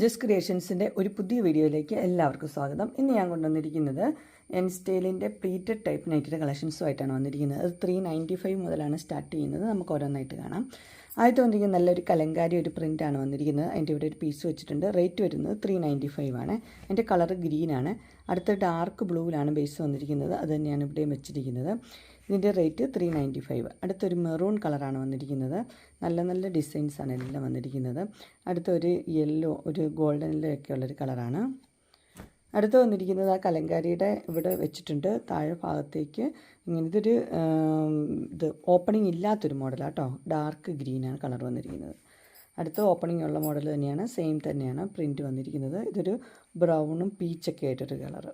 Just ക്രിയേഷൻസിന്റെ ഒരു പുതിയ വീഡിയോയിലേക്ക് എല്ലാവർക്കും സ്വാഗതം. ഇന്ന് ഞാൻ കൊണ്ടുവന്നിരിക്കുന്നത് എൻ സ്റ്റൈലിന്റെ പ്ലീറ്റഡ് ടൈപ്പ് നൈറ്റിന്റെ കളക്ഷൻസുമായിട്ടാണ് വന്നിരിക്കുന്നത്. അത് ത്രീ നയന്റി ഫൈവ് മുതലാണ് സ്റ്റാർട്ട് ചെയ്യുന്നത്. നമുക്ക് ഓരോന്നായിട്ട് കാണാം. ആദ്യത്തെ വന്നിരിക്കുന്നത് നല്ലൊരു കലങ്കാരി ഒരു പ്രിന്റാണ് വന്നിരിക്കുന്നത്. അതിന്റെ ഇവിടെ ഒരു പീസ് വെച്ചിട്ടുണ്ട്. റേറ്റ് വരുന്നത് ത്രീ നയന്റി ഫൈവ് ആണ്. അതിന്റെ കളർ ഗ്രീനാണ്. അടുത്ത ഡാർക്ക് ബ്ലൂവിലാണ് ബേസ് വന്നിരിക്കുന്നത്. അത് തന്നെയാണ് ഇവിടെയും വെച്ചിരിക്കുന്നത്. ഇതിന്റെ റേറ്റ് ത്രീ നയന്റി ഫൈവ്. അടുത്തൊരു മെറൂൺ കളറാണ് വന്നിരിക്കുന്നത്. നല്ല നല്ല ഡിസൈൻസാണ് എല്ലാം വന്നിരിക്കുന്നത്. അടുത്തൊരു യെല്ലോ ഒരു ഗോൾഡനിലൊക്കെ ഉള്ളൊരു കളറാണ്. അടുത്ത് വന്നിരിക്കുന്നത് ആ കലങ്കാരിയുടെ ഇവിടെ വെച്ചിട്ടുണ്ട്. താഴെ ഭാഗത്തേക്ക് ഇങ്ങനെ ഇതൊരു ഇത് ഓപ്പണിംഗ് ഇല്ലാത്തൊരു മോഡലാട്ടോ ഡാർക്ക് ഗ്രീനാണ് കളർ വന്നിരിക്കുന്നത്. അടുത്ത ഓപ്പണിംഗ് ഉള്ള മോഡൽ തന്നെയാണ്. സെയിം തന്നെയാണ് പ്രിന്റ് വന്നിരിക്കുന്നത്. ഇതൊരു ബ്രൗണും പീച്ചൊക്കെ ആയിട്ടൊരു കളറ്.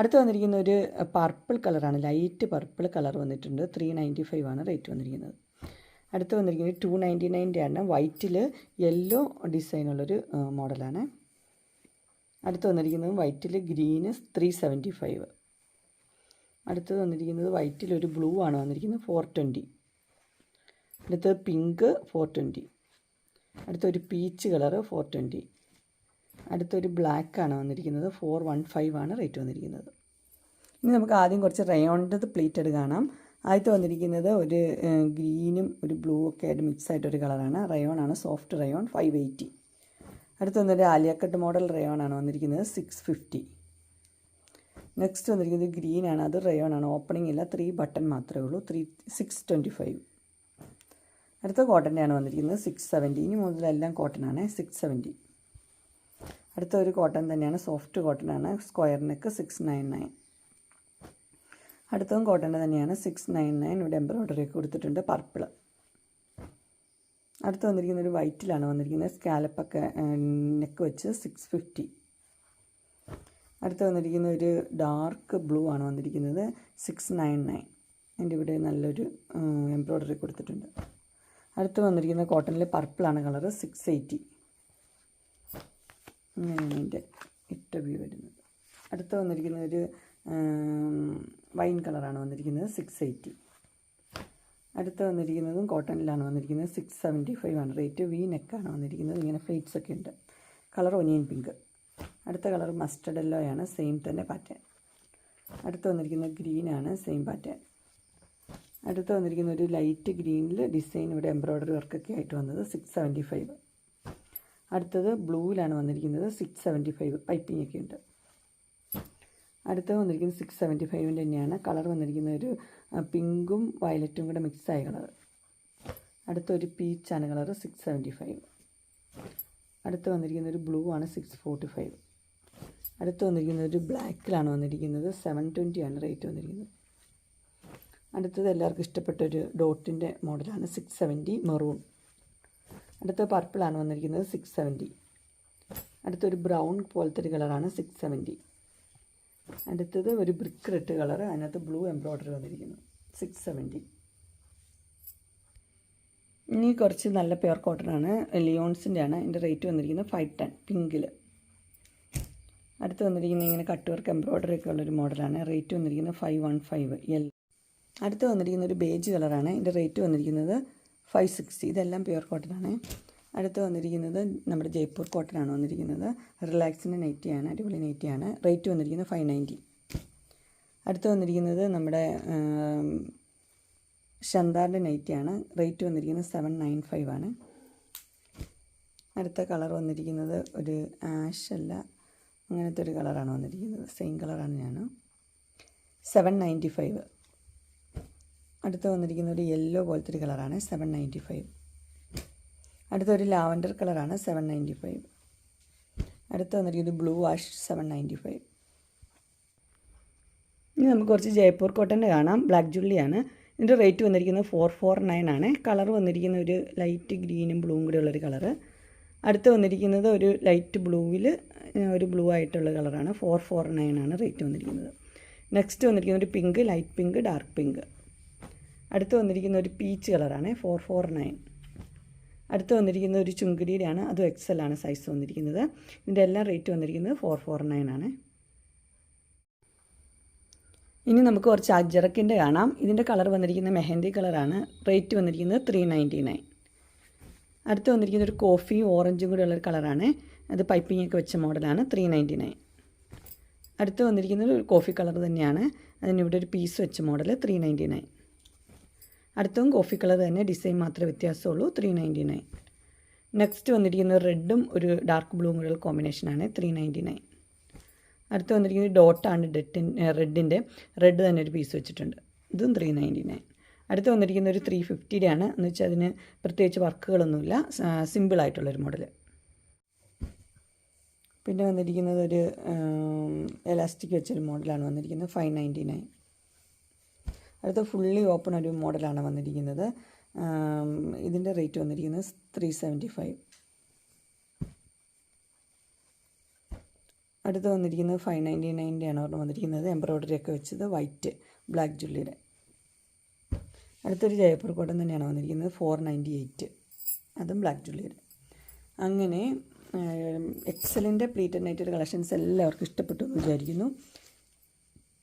അടുത്ത് വന്നിരിക്കുന്ന ഒരു പർപ്പിൾ കളറാണ് ലൈറ്റ് പർപ്പിൾ കളർ വന്നിട്ടുണ്ട്. ത്രീ നയന്റി ഫൈവ് ആണ് റേറ്റ് വന്നിരിക്കുന്നത്. അടുത്ത് വന്നിരിക്കുന്നത് ടു നയന്റി നയന്റെ ആണ് വൈറ്റിൽ യെല്ലോ ഡിസൈനുള്ളൊരു മോഡലാണ് അടുത്ത് വന്നിരിക്കുന്നത് വൈറ്റിൽ ഗ്രീന് ത്രീ സെവന്റി ഫൈവ് അടുത്തത് വന്നിരിക്കുന്നത് വൈറ്റിൽ ഒരു ബ്ലൂ ആണ് വന്നിരിക്കുന്നത് ഫോർ ട്വന്റി അടുത്തത് പിങ്ക് ഫോർ ട്വന്റി അടുത്തൊരു പീച്ച് കളറ് ഫോർ ട്വന്റി അടുത്തൊരു ബ്ലാക്ക് ആണ് വന്നിരിക്കുന്നത്. ഫോർ വൺ ഫൈവ് ആണ് റേറ്റ് വന്നിരിക്കുന്നത്. ഇനി നമുക്ക് ആദ്യം കുറച്ച് റയോണ്ടത് പ്ലേറ്റഡ് കാണാം. ആദ്യത്തെ വന്നിരിക്കുന്നത് ഒരു ഗ്രീനും ഒരു ബ്ലൂ ഒക്കെ ആയിട്ട് മിക്സ് ആയിട്ടൊരു കളറാണ് റയോൺ ആണ് സോഫ്റ്റ് റയോൺ ഫൈവ് എയ്റ്റി അടുത്ത് വന്നൊരു ആലിയക്കട്ട് മോഡൽ റയോൺ ആണ് വന്നിരിക്കുന്നത് സിക്സ് ഫിഫ്റ്റി നെക്സ്റ്റ് വന്നിരിക്കുന്നത് ഗ്രീൻ ആണ്. അത് റയോൺ ആണ്. ഓപ്പണിംഗ് ഇല്ല ത്രീ ബട്ടൺ മാത്രമേ ഉള്ളൂ. ത്രീ സിക്സ് ട്വന്റി ഫൈവ് അടുത്ത കോട്ടന്റെ ആണ് വന്നിരിക്കുന്നത് സിക്സ് സെവന്റി ഇനി മുതലെല്ലാം കോട്ടൺ ആണ് സിക്സ് സെവന്റി അടുത്ത ഒരു കോട്ടൺ തന്നെയാണ് സോഫ്റ്റ് കോട്ടൺ ആണ് square neck six nine nine അടുത്തതും കോട്ടന്റെ തന്നെയാണ് സിക്സ് നയൻ നയൻ ഇവിടെ എംബ്രോയ്ഡറി ഒക്കെ കൊടുത്തിട്ടുണ്ട് പർപ്പിൾ അടുത്ത് വന്നിരിക്കുന്ന ഒരു വൈറ്റിലാണ് വന്നിരിക്കുന്നത് സ്കാലപ്പൊക്കെ നെക്ക് വെച്ച് സിക്സ് ഫിഫ്റ്റി അടുത്ത് വന്നിരിക്കുന്ന ഒരു ഡാർക്ക് ബ്ലൂ ആണ് വന്നിരിക്കുന്നത് സിക്സ് നയൻ നയൻ എന്റെ ഇവിടെ നല്ലൊരു എംബ്രോയ്ഡറി കൊടുത്തിട്ടുണ്ട്. അടുത്ത് വന്നിരിക്കുന്ന കോട്ടണിൽ പർപ്പിളാണ് കളറ് സിക്സ് എയ്റ്റി ഇങ്ങനെയാണ് എന്റെ ഇട്ട വ്യൂ വരുന്നത്. അടുത്ത് വന്നിരിക്കുന്നത് ഒരു വൈൻ കളറാണ് വന്നിരിക്കുന്നത് സിക്സ് എയ്റ്റി അടുത്ത് വന്നിരിക്കുന്നതും കോട്ടണിലാണ് വന്നിരിക്കുന്നത് സിക്സ് സെവന്റി ഫൈവ് ആണ് റേറ്റ് വി നെക്കാണ് വന്നിരിക്കുന്നത്. ഇങ്ങനെ ഫ്ലേറ്റ്സ് ഒക്കെ ഉണ്ട്. കളർ ഒനിയൻ പിങ്ക് അടുത്ത കളർ മസ്റ്റർഡ് ആണ്. സെയിം തന്നെ പാറ്റേൺ അടുത്ത് വന്നിരിക്കുന്നത് ഗ്രീനാണ് സെയിം പാറ്റേൺ അടുത്ത് വന്നിരിക്കുന്ന ഒരു ലൈറ്റ് ഗ്രീനിൽ ഡിസൈൻ ഇവിടെ എംബ്രോയ്ഡറി വർക്കൊക്കെ ആയിട്ട് വന്നത് സിക്സ് സെവന്റി ഫൈവ് അടുത്തത് ബ്ലൂവിലാണ് വന്നിരിക്കുന്നത് സിക്സ് സെവന്റി ഫൈവ് പൈപ്പിംഗ് ഒക്കെ ഉണ്ട് അടുത്തത് വന്നിരിക്കുന്നത് സിക്സ് സെവന്റി ഫൈവിന്റെ തന്നെയാണ്. കളർ വന്നിരിക്കുന്നത് ഒരു പിങ്കും വയലറ്റും കൂടെ മിക്സായ കളർ അടുത്തൊരു പീച്ചാണ് കളർ സിക്സ് സെവന്റി ഫൈവ് അടുത്ത് വന്നിരിക്കുന്ന ഒരു ബ്ലൂ ആണ് സിക്സ് ഫോർട്ടി ഫൈവ് അടുത്ത് വന്നിരിക്കുന്നത് ഒരു ബ്ലാക്കിലാണ് വന്നിരിക്കുന്നത് സെവൻ ട്വന്റി ആണ് റേറ്റ് വന്നിരിക്കുന്നത്. അടുത്തത് എല്ലാവർക്കും ഇഷ്ടപ്പെട്ട ഒരു ഡോട്ടിന്റെ മോഡലാണ് സിക്സ് സെവന്റി മെറൂൺ അടുത്ത പർപ്പിളാണ് വന്നിരിക്കുന്നത് സിക്സ് സെവന്റി അടുത്തൊരു ബ്രൗൺ പോലത്തെ ഒരു കളറാണ് സിക്സ് സെവന്റി അടുത്തത് ഒരു ബ്രിക്ക് റെഡ് കളർ അതിനകത്ത് ബ്ലൂ എംബ്രോയ്ഡറി വന്നിരിക്കുന്നു. സിക്സ് സെവന്റി ഇനി കുറച്ച് നല്ല പ്യുർ കോട്ടൺ ആണ്. ലിയോൺസിന്റെ ആണ്. അതിന്റെ റേറ്റ് വന്നിരിക്കുന്നത് ഫൈവ് ടെൻ പിങ്കിൽ അടുത്ത് വന്നിരിക്കുന്നത് ഇങ്ങനെ കട്ട് വർക്ക് എംബ്രോയ്ഡറി ഒക്കെ ഉള്ളൊരു മോഡലാണ് റേറ്റ് വന്നിരിക്കുന്നത് ഫൈവ് വൺ ഫൈവ് എൽ അടുത്ത് വന്നിരിക്കുന്ന ഒരു ബേജ് കളറാണ് ഇതിന്റെ റേറ്റ് വന്നിരിക്കുന്നത് ഫൈവ് സിക്സ്റ്റി ഇതെല്ലാം പ്യുവർ കോട്ടനാണ്. അടുത്ത് വന്നിരിക്കുന്നത് നമ്മുടെ ജയ്പൂർ കോട്ടനാണ് വന്നിരിക്കുന്നത്. റിലാക്സിന്റെ നൈറ്റിയാണ് അടിപൊളി നൈറ്റിയാണ്. റേറ്റ് വന്നിരിക്കുന്നത് ഫൈവ് നയന്റി. അടുത്ത് വന്നിരിക്കുന്നത് നമ്മുടെ ഷന്താറിന്റെ നൈറ്റിയാണ്. റേറ്റ് വന്നിരിക്കുന്നത് സെവൻ നയൻ ഫൈവ് ആണ്. അടുത്ത കളർ വന്നിരിക്കുന്നത് ഒരു ആഷ് അല്ല അങ്ങനത്തെ ഒരു കളറാണ് വന്നിരിക്കുന്നത്. സെയിം കളറാണ് ഞാൻ. Seven ninety five. അടുത്ത് വന്നിരിക്കുന്ന ഒരു യെല്ലോ പോലത്തെ ഒരു കളറാണ് സെവൻ നയന്റി ഫൈവ് അടുത്തൊരു ലാവൻഡർ കളറാണ് സെവൻ നയന്റി ഫൈവ് അടുത്ത് വന്നിരിക്കുന്നത് blue wash seven ninety five ഇനി നമുക്ക് കുറച്ച് ജയ്പൂർ കോട്ടന്റെ കാണാം. ബ്ലാക്ക് ജുള്ളിയാണ്. ഇതിന്റെ റേറ്റ് വന്നിരിക്കുന്നത് ഫോർ ഫോർ നയൻ ആണ്. കളർ വന്നിരിക്കുന്ന ഒരു ലൈറ്റ് ഗ്രീനും ബ്ലൂവും കൂടെ ഉള്ളൊരു കളറ് അടുത്ത് വന്നിരിക്കുന്നത് ഒരു ലൈറ്റ് ബ്ലൂവിൽ ഒരു ബ്ലൂ ആയിട്ടുള്ള കളറാണ് ഫോർ ഫോർ നയൻ ആണ് റേറ്റ് വന്നിരിക്കുന്നത്. നെക്സ്റ്റ് വന്നിരിക്കുന്ന ഒരു pink light pink dark pink അടുത്ത് വന്നിരിക്കുന്ന ഒരു പീച്ച് കളറാണ് ഫോർ ഫോർ നയൻ അടുത്ത് വന്നിരിക്കുന്ന ഒരു ചുങ്കുടിയുടെയാണ് അതും എക്സൽ ആണ് സൈസ് വന്നിരിക്കുന്നത്. ഇതിന്റെ എല്ലാം റേറ്റ് വന്നിരിക്കുന്നത് ഫോർ ഫോർ നയൻ ആണ്. ഇനി നമുക്ക് കുറച്ച് അജറക്കിന്റെ കാണാം. ഇതിന്റെ കളർ വന്നിരിക്കുന്ന മെഹന്തി കളറാണ് റേറ്റ് വന്നിരിക്കുന്നത് ത്രീ നയന്റി നയൻ അടുത്ത് വന്നിരിക്കുന്ന ഒരു കോഫി ഓറഞ്ചും കൂടെ ഉള്ളൊരു കളറാണ് അത് പൈപ്പിംഗ് ഒക്കെ വെച്ച മോഡലാണ് ത്രീ നയന്റി നയൻ അടുത്ത് വന്നിരിക്കുന്നത് ഒരു കോഫി കളർ തന്നെയാണ് അതിനിവിടെ ഒരു പീസ് വെച്ച മോഡൽ ത്രീ നയന്റി നയൻ അടുത്തതും കോഫി കളർ തന്നെ ഡിസൈൻ മാത്രമേ വ്യത്യാസമുള്ളൂ. ത്രീ നയന്റി നയൻ നെക്സ്റ്റ് വന്നിരിക്കുന്നത് റെഡും ഒരു ഡാർക്ക് ബ്ലൂ കൂടെ കോമ്പിനേഷനാണ് ത്രീ നയന്റി നയൻ അടുത്ത് വന്നിരിക്കുന്നത് ഡോട്ടാണ് ഡെറ്റിൻ റെഡിന്റെ റെഡ് തന്നെ ഒരു പീസ് വെച്ചിട്ടുണ്ട്. ഇതും ത്രീ നയന്റി നയൻ അടുത്ത് വന്നിരിക്കുന്ന ഒരു ത്രീ ഫിഫ്റ്റിയുടെ ആണ് എന്ന് വെച്ചാൽ അതിന് പ്രത്യേകിച്ച് വർക്കുകളൊന്നുമില്ല. സിമ്പിളായിട്ടുള്ളൊരു മോഡൽ പിന്നെ വന്നിരിക്കുന്നത് ഒരു എലാസ്റ്റിക് വെച്ചൊരു മോഡലാണ് വന്നിരിക്കുന്നത് ഫൈവ് നയന്റി നയൻ അടുത്ത ഫുള്ളി ഓപ്പൺ ഒരു മോഡലാണ് വന്നിരിക്കുന്നത്. ഇതിന്റെ റേറ്റ് വന്നിരിക്കുന്നത് ത്രീ സെവന്റി ഫൈവ് അടുത്ത് വന്നിരിക്കുന്നത് ഫൈവ് നയന്റി നയന്റെ ആണ് ഒരെണ്ണം വന്നിരിക്കുന്നത്. എംബ്രോയ്ഡറി ഒക്കെ വെച്ചത് വൈറ്റ് ബ്ലാക്ക് ജുള്ളിയുടെ അടുത്തൊരു ജയപ്പൂർ കോട്ടൺ തന്നെയാണ് വന്നിരിക്കുന്നത് ഫോർ നയന്റി എയ്റ്റ് അതും ബ്ലാക്ക് ജുള്ളിയുടെ അങ്ങനെ എക്സലിന്റെ പ്ലീറ്റഡ് നൈറ്റഡ് കളക്ഷൻസ് എല്ലാവർക്കും ഇഷ്ടപ്പെട്ടു എന്ന് വിചാരിക്കുന്നു.